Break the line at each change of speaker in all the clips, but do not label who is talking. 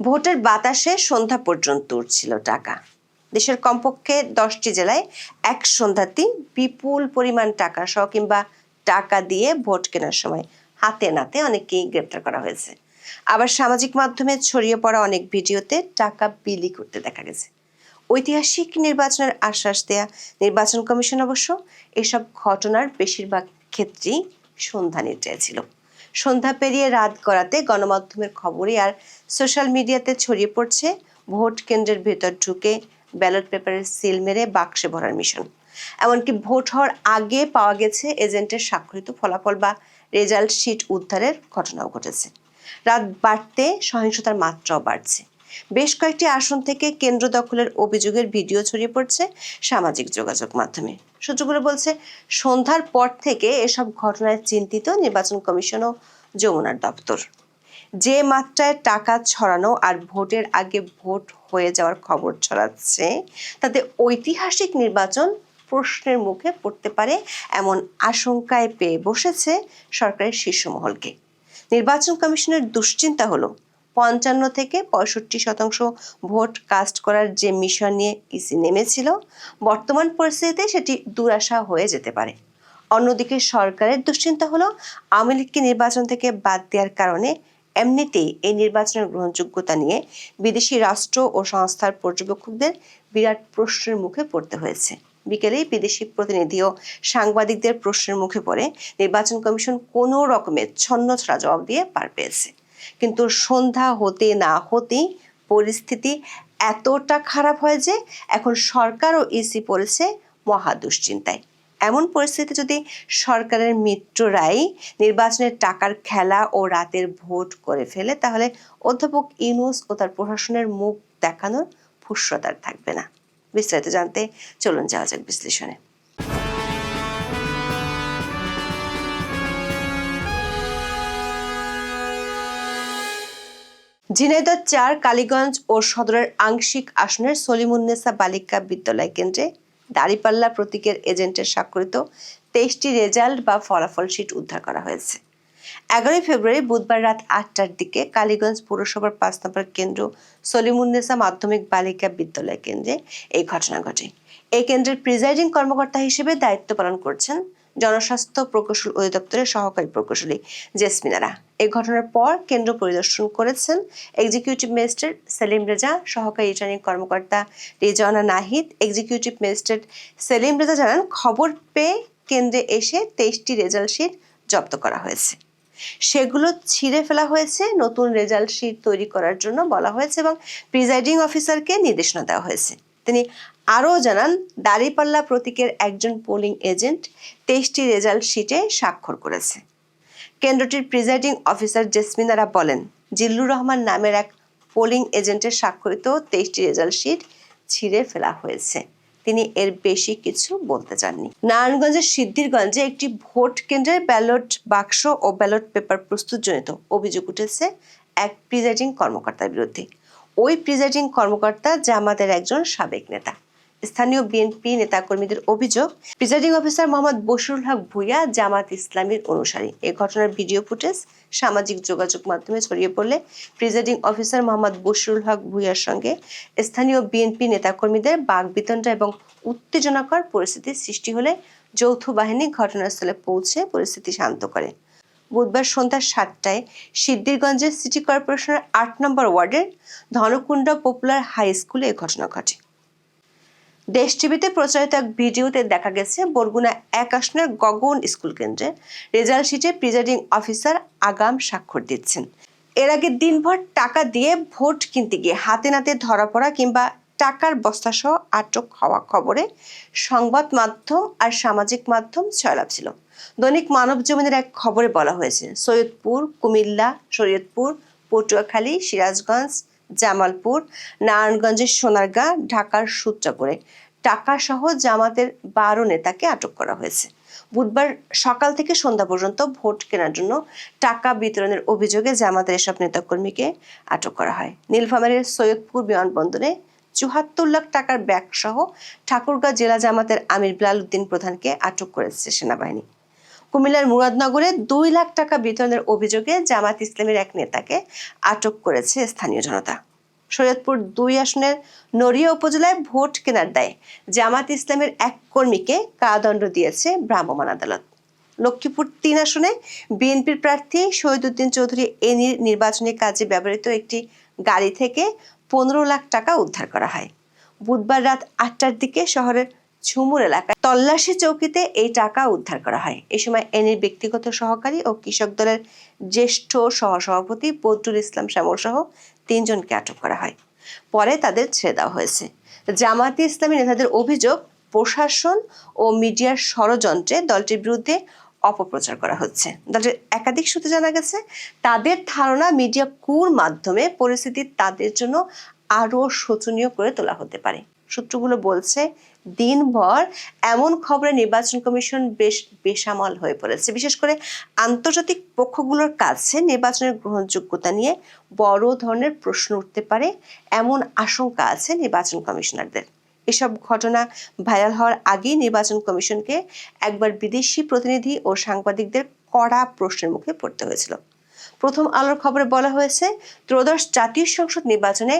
ভোটের বাতাসে সন্ধ্যা পর্যন্ত উঠছিল টাকা। দেশের কমপক্ষে দশটি জেলায় এক সন্ধ্যাতেই বিপুল পরিমাণ টাকা সহ কিংবা টাকা দিয়ে ভোট কেনার সময় হাতে নাতে অনেককেই গ্রেপ্তার করা হয়েছে। আবার সামাজিক মাধ্যমে ছড়িয়ে পড়া অনেক ভিডিওতে টাকা বিলি করতে দেখা গেছে। ঐতিহাসিক নির্বাচনের আশ্বাস দেয়া নির্বাচন কমিশন অবশ্য এসব ঘটনার বেশিরভাগ ক্ষেত্রেই সন্ধানে চেয়েছিল সন্ধ্যা পেরিয়ে রাত গড়াতে গণমাধ্যমের খবরই আর সোশ্যাল মিডিয়াতে ছড়িয়ে পড়ছে। ভোট কেন্দ্রের ভেতর ঢুকে ব্যালট পেপারের সিল মেরে বাক্সে ভরার মিশন। এমনকি ভোট হওয়ার আগে পাওয়া গেছে এজেন্টের স্বাক্ষরিত ফলাফল বা রেজাল্ট শিট উদ্ধারের ঘটনাও ঘটেছে। রাত বাড়তে সহিংসতার মাত্রাও বাড়ছে। বেশ কয়েকটি আসন থেকে কেন্দ্র দখলের অভিযোগের ভিডিও ছড়িয়ে পড়ছে সামাজিক যোগাযোগ মাধ্যমে। সূত্রগুলো বলছে, সন্ধ্যার পর থেকে এসব ঘটনায় চিন্তিত নির্বাচন কমিশন ও যমুনার দপ্তর। যে মাত্রায় টাকা ছড়ানো আর ভোটের আগে ভোট হয়ে যাওয়ার খবর ছড়াচ্ছে, তাতে ঐতিহাসিক নির্বাচন প্রশ্নের মুখে পড়তে পারে এমন আশঙ্কায় পেয়ে বসেছে সরকারের শীর্ষ মহলকে। নির্বাচন কমিশনের দুশ্চিন্তা হলো পঞ্চান্ন থেকে পঁয়ষট্টি শতাংশ ভোট কাস্ট করার যে মিশন নিয়ে ইসি নেমেছিল, বর্তমান পরিস্থিতিতে সেটি দুরাশা হয়ে যেতে পারে। অন্যদিকে সরকারের দুশ্চিন্তা হলো, আওয়ামী লীগকে নির্বাচন থেকে বাদ দেওয়ার কারণে এমনিতেই এই নির্বাচনের গ্রহণযোগ্যতা নিয়ে বিদেশি রাষ্ট্র ও সংস্থার পর্যবেক্ষকদের বিরাট প্রশ্নের মুখে পড়তে হয়েছে। বিকেলেই বিদেশি প্রতিনিধি ও সাংবাদিকদের প্রশ্নের মুখে পড়ে নির্বাচন কমিশন কোনো রকমের ছন্ন জবাব দিয়ে পার পেয়েছে। কিন্তু সন্ধ্যা হতে না হতেই পরিস্থিতি এতটা খারাপ হয় যে এখন সরকার ও ইসি পড়েছে মহা দুশ্চিন্তায়। এমন পরিস্থিতি যদি সরকারের মিত্ররাই নির্বাচনের টাকার খেলা ও রাতের ভোট করে ফেলে, তাহলে অধ্যাপক ইউনুস ও তার প্রশাসনের মুখ দেখানোর ফুসরতার থাকবে না। বিস্তারিত জানতে চলুন যাওয়া যাক বিশ্লেষণে। ঝিনাইদহ চার, কালীগঞ্জ ও সদরের আংশিক আসনের সলিমুন্নেসা বালিকা বিদ্যালয় কেন্দ্রে দাঁড়িপাল্লা প্রতীকের এজেন্টের স্বাক্ষরিত তেইশটি রেজাল্ট বা ফলাফল শিট উদ্ধার করা হয়েছে। এগারোই ফেব্রুয়ারি বুধবার রাত আটটার দিকে কালীগঞ্জ পৌরসভার পাঁচ নম্বর কেন্দ্র সলিমুন্নেসা মাধ্যমিক বালিকা বিদ্যালয় কেন্দ্রে এই ঘটনা ঘটে। এই কেন্দ্রের প্রিজাইডিং কর্মকর্তা হিসেবে দায়িত্ব পালন করছেন জনস্বাস্থ্য প্রকৌশল অধিদপ্তরের সহকারী প্রকৌশলী জেসমিনারা। এই ঘটনার পর কেন্দ্র পরিদর্শন করেছেন এক্সিকিউটিভ ম্যাজিস্ট্রেট সেলিম রেজা, সহকারী রিটার্নিং কর্মকর্তা রেজানা নাহিদ। এক্সিকিউটিভ ম্যাজিস্ট্রেট সেলিম রেজা জানান, খবর পেয়ে কেন্দ্রে এসে তেইশটি রেজাল্ট শিট জব্দ করা হয়েছে। সেগুলো ছিঁড়ে ফেলা হয়েছে, নতুন রেজাল্ট শিট তৈরি করার জন্য বলা হয়েছে এবং প্রিজাইডিং অফিসারকে নির্দেশনা দেওয়া হয়েছে। তিনি আরও জানান, দাঁড়িপাল্লা প্রতীকের একজন পোলিং এজেন্ট তেইশটি রেজাল্ট শিটে স্বাক্ষর করেছে। কেন্দ্রটির প্রিজাইডিং অফিসার জেসমিনারা বলেন, জিল্লুর রহমান নামের এক পোলিং এজেন্টের স্বাক্ষরিত তেইশটি রেজাল্ট শিট ছিঁড়ে ফেলা হয়েছে। তিনি এর বেশি কিছু বলতে চাননি। নারায়ণগঞ্জের সিদ্ধিরগঞ্জে একটি ভোট কেন্দ্রে ব্যালট বাক্স ও ব্যালট পেপার প্রস্তুতজনিত অভিযোগ উঠেছে এক প্রিজাইডিং কর্মকর্তার বিরুদ্ধে। ওই প্রিজাইডিং কর্মকর্তা জামাতের একজন সাবেক নেতা। স্থানীয় বিএনপি নেতাকর্মীদের অভিযোগ, প্রিজাইডিং অফিসার মোহাম্মদ বশিরুল হক ভুইয়া জামাত ইসলামীর অনুসারী। এই ঘটনার ভিডিও ফুটেজ সামাজিক যোগাযোগ মাধ্যমে ছড়িয়ে পড়লে প্রিজাইডিং অফিসার মোহাম্মদ বশিরুল হক ভুইয়ার সঙ্গে স্থানীয় বিএনপি নেতাকর্মীদের বাগবিতণ্ডা এবং উত্তেজনাকর পরিস্থিতির সৃষ্টি হলে যৌথ বাহিনী ঘটনাস্থলে পৌঁছে পরিস্থিতি শান্ত করে। বুধবার সন্ধ্যা সাতটায় সিদ্ধিরগঞ্জের সিটি কর্পোরেশনের আট নম্বর ওয়ার্ডের ধনকুণ্ড পপুলার হাই স্কুলে এ ঘটনা ঘটে। দেশ টিভিতে প্রচারিত এক ভিডিওতে দেখা গেছে, বরগুনা এক আসনের গগন স্কুল কেন্দ্রে রেজাল্ট শিটে প্রিজাইডিং অফিসার আগাম স্বাক্ষর দিচ্ছেন। এর আগে দিনভর টাকা দিয়ে ভোট কিনতে গিয়ে হাতে নাতে ধরা পড়া কিংবা টাকার বস্তাসহ আটক হওয়া খবরে সংবাদ মাধ্যম আর সামাজিক মাধ্যম ছয়লাভ ছিল। দৈনিক মানব জমিনের এক খবরে বলা হয়েছে, সৈয়দপুর, কুমিল্লা, শরীয়তপুর, পটুয়াখালী, সিরাজগঞ্জ জামালপুর, নারায়ণগঞ্জের সোনারগাঁ, ঢাকার সূত্রাপুরে। টাকা সহ জামাতের বারো নেতাকে আটক করা হয়েছে। বুধবার সকাল থেকে সন্ধ্যা পর্যন্ত ভোট কেনার জন্য টাকা বিতরণের অভিযোগে জামাতের এসব নেতাকর্মীকে আটক করা হয়। নীলফামারীর সৈয়দপুর বিমানবন্দরে চুহাত্তর লাখ টাকার ব্যাগ সহ ঠাকুরগাঁ জেলা জামাতের আমির বিলাল উদ্দিন প্রধানকে আটক করেছে সেনাবাহিনী। কুমিল্লার মুরাদনগরে দুই লাখ টাকা বিতরণের অভিযোগে জামাত ইসলামের এক নেতাকে আটক করেছে স্থানীয় জনতা। শরীয়তপুর দুই আসনের নড়িয়া উপজেলায় ভোট কেনার দায়ে জামাত ইসলামের এক কর্মীকে কারাদণ্ড দিয়েছে ভ্রাম্যমাণ আদালত। লক্ষ্মীপুর তিন আসনে বিএনপির প্রার্থী শহীদুদ্দিন চৌধুরী এনির নির্বাচনী কাজে ব্যবহৃত একটি গাড়ি থেকে পনেরো লাখ টাকা উদ্ধার করা হয়। বুধবার রাত আটটার দিকে শহরের ঝুমুর এলাকায় তল্লাশি চৌকিতে এই টাকা উদ্ধার করা হয়। এ সময় এনির ব্যক্তিগত সহকারী ও কৃষক দলের জ্যেষ্ঠ সহসভাপতি বদরুল ইসলাম শ্যামল সহ তিনজনকে আটক করা হয়। পরে তাদের ছেড়ে দেওয়া হয়েছে। জামায়াতে ইসলামী নেতাদের অভিযোগ, প্রশাসন ও মিডিয়ার ষড়যন্ত্রে দলটির বিরুদ্ধে অপপ্রচার করা হচ্ছে। দলটির একাধিক সূত্রে জানা গেছে, তাদের ধারণা মিডিয়া কুর মাধ্যমে পরিস্থিতি তাদের জন্য আরও শোচনীয় করে তোলা হতে পারে। সূত্রগুলো বলছে দিনভর এমন খবরে নির্বাচন কমিশন বেশ বেসামাল হয়ে পড়েছে। বিশেষ করে আন্তর্জাতিক পক্ষগুলোর কাছে নির্বাচনের গ্রহণযোগ্যতা নিয়ে বড় ধরনের প্রশ্ন উঠতে পারে এমন আশঙ্কা আছে নির্বাচন কমিশনারদের। এসব ঘটনা ভাইরাল হওয়ার আগেই নির্বাচন কমিশনকে একবার বিদেশি প্রতিনিধি ও সাংবাদিকদের কড়া প্রশ্নের মুখে পড়তে হয়েছিল। প্রথম আলোর খবরে বলা হয়েছে, ত্রয়োদশ জাতীয় সংসদ নির্বাচনে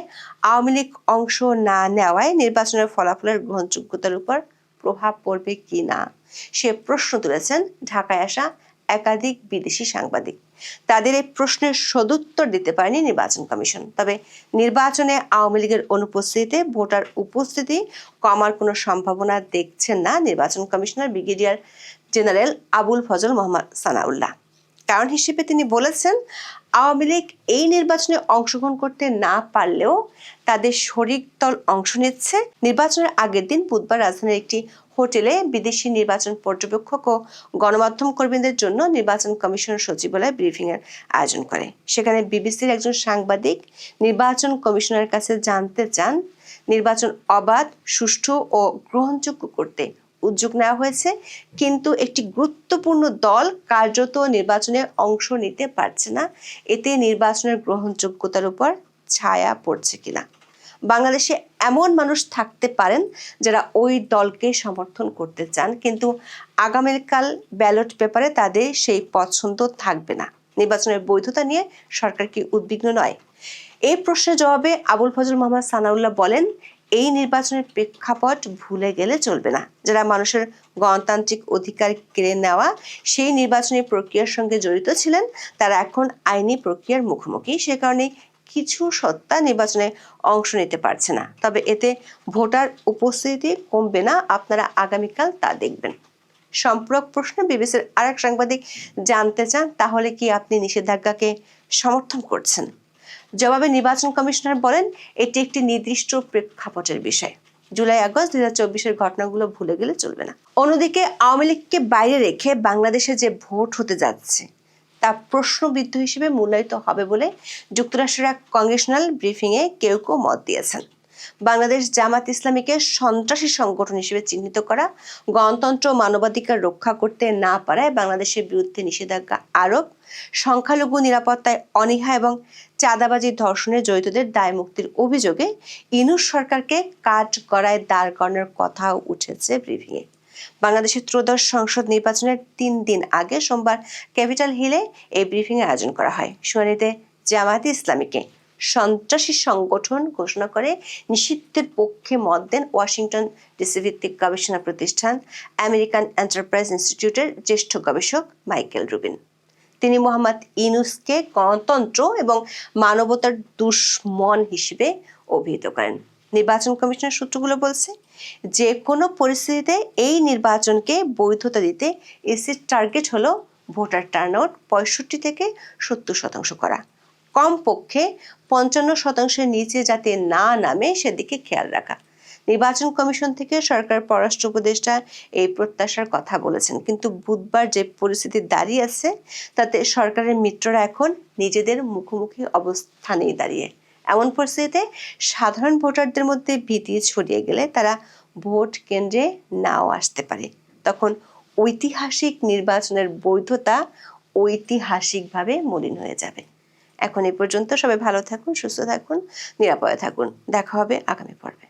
আওয়ামী লীগ অংশ না নেওয়ায় নির্বাচনের ফলাফলের গ্রহণযোগ্যতার উপর প্রভাব পড়বে কি না? সে প্রশ্ন তুলেছেন ঢাকায় আসা একাধিক বিদেশি সাংবাদিক। তাদের এই প্রশ্নের সদুত্তর দিতে পারেনি নির্বাচন কমিশন। তবে নির্বাচনে আওয়ামী লীগের অনুপস্থিতিতে ভোটার উপস্থিতি কমার কোনো সম্ভাবনা দেখছেন না নির্বাচন commissioner brigadier general Abul Fazal Mohammad Sanaullah. কারণ হিসেবে তিনি বলেছেন, আওয়ামী লীগ এই নির্বাচনে অংশগ্রহণ করতে না পারলেও তাদের শরিক দল অংশ নিচ্ছে। নির্বাচনের আগের দিন বুধবার রাজধানীর একটি হোটেলে বিদেশি নির্বাচন পর্যবেক্ষক ও গণমাধ্যম কর্মীদের জন্য নির্বাচন কমিশন সচিবালয় ব্রিফিং এর আয়োজন করে। সেখানে বিবিসির একজন সাংবাদিক, নির্বাচন কমিশনের কাছে জানতে চান, নির্বাচন অবাধ, সুষ্ঠু ও গ্রহণযোগ্য করতে উদ্যোগ নেওয়া হয়েছে, কিন্তু একটি গুরুত্বপূর্ণ দল কার্যত নির্বাচনে অংশ নিতে পারছে না। এতে নির্বাচনের গ্রহণযোগ্যতার উপর ছায়া পড়ছে কিনা। বাংলাদেশে এমন মানুষ থাকতে পারেন যারা ওই দলকে সমর্থন করতে চান, কিন্তু আগামীকাল ব্যালট পেপারে তাদের সেই পছন্দ থাকবে না। নির্বাচনের বৈধতা নিয়ে সরকার কি উদ্বিগ্ন নয়? এই প্রশ্নের জবাবে আবুল ফজল মোহাম্মদ সানাউল্লাহ বলেন এই নির্বাচনের প্রেক্ষাপট ভুলে গেলে চলবে না। যারা মানুষের গণতান্ত্রিক অধিকার কেড়ে নেওয়া সেই নির্বাচনী প্রক্রিয়ার সঙ্গে জড়িত ছিলেন, তারা এখন আইনি প্রক্রিয়ার মুখোমুখি। সে কারণে কিছু সত্তা নির্বাচনে অংশ নিতে পারছে না। তবে এতে ভোটার উপস্থিতি কমবে না, আপনারা আগামীকাল তা দেখবেন। সম্পূরক প্রশ্নে বিবিসির আরেক সাংবাদিক জানতে চান, তাহলে কি আপনি নিষেধাজ্ঞাকে সমর্থন করছেন? জবাবে নির্বাচন কমিশনার বলেন, এটি একটি নির্দিষ্ট প্রেক্ষাপটের বিষয়। জুলাই আগস্ট দুই হাজার চব্বিশের ঘটনাগুলো ভুলে গেলে চলবে না। অন্যদিকে, আওয়ামী লীগকে বাইরে রেখে বাংলাদেশে যে ভোট হতে যাচ্ছে, তা প্রশ্নবিদ্ধ হিসেবে মূল্যায়িত হবে বলে যুক্তরাষ্ট্রের এক কংগ্রেশনাল ব্রিফিংয়ে কেউ কেউ মত দিয়েছেন। বাংলাদেশ জামাত ইসলামীকে সন্ত্রাসী সংগঠন হিসেবে চিহ্নিত করা, গণতন্ত্র মানবাধিকার রক্ষা করতে না পারায় বাংলাদেশের বিরুদ্ধে নিষেধাজ্ঞা আরোপ, সংখ্যালঘু নিরাপত্তায় অনীহা এবং চাঁদাবাজি ধর্ষণে জড়িতদের দায় মুক্তির অভিযোগে ইনুস সরকারকে কাঠ গড়ায় দাঁড় করানোর কথাও উঠেছে ব্রিফিংয়ে বাংলাদেশের ত্রয়োদশ সংসদ নির্বাচনের তিন দিন আগে সোমবার ক্যাপিটাল হিলে এই ব্রিফিং আয়োজন করা হয়। শুনানিতে জামায়াতে ইসলামীকে সন্ত্রাসী সংগঠন ঘোষণা করে নিষিদ্ধের পক্ষে মত দেন ওয়াশিংটন ডিসি ভিত্তিক গবেষণা প্রতিষ্ঠান আমেরিকান এন্টারপ্রাইজ ইনস্টিটিউটের জ্যেষ্ঠ গবেষক মাইকেল রুবিন। তিনি মোহাম্মদ ইনুসকে গণতন্ত্র এবং মানবতার দুশ্মন হিসেবে অভিহিত করেন। নির্বাচন কমিশনের সূত্রগুলো বলছে যে কোনো পরিস্থিতিতে এই নির্বাচনকে বৈধতা দিতে এসির টার্গেট হলো ভোটার টার্নআউট পঁয়ষট্টি থেকে সত্তর শতাংশ করা। কমপক্ষে পঞ্চান্ন শতাংশের নিচে যাতে না নামে, সেদিকে খেয়াল রাখা। নির্বাচন কমিশন থেকে সরকার পররাষ্ট্র উপদেষ্টা এই প্রত্যাশার কথা বলেছেন। কিন্তু বুধবার যে পরিস্থিতি দাঁড়িয়ে আছে, তাতে সরকারের মিত্ররা এখন নিজেদের মুখোমুখি অবস্থানেই দাঁড়িয়ে। এমন পরিস্থিতিতে সাধারণ ভোটারদের মধ্যে ভীতি ছড়িয়ে গেলে তারা ভোট কেন্দ্রে নাও আসতে পারে। তখন ঐতিহাসিক নির্বাচনের বৈধতা ঐতিহাসিকভাবে মলিন হয়ে যাবে। এখন এই পর্যন্ত সবাই ভালো থাকুন সুস্থ থাকুন নিরাপদে থাকুন। দেখা হবে আগামী পর্বে।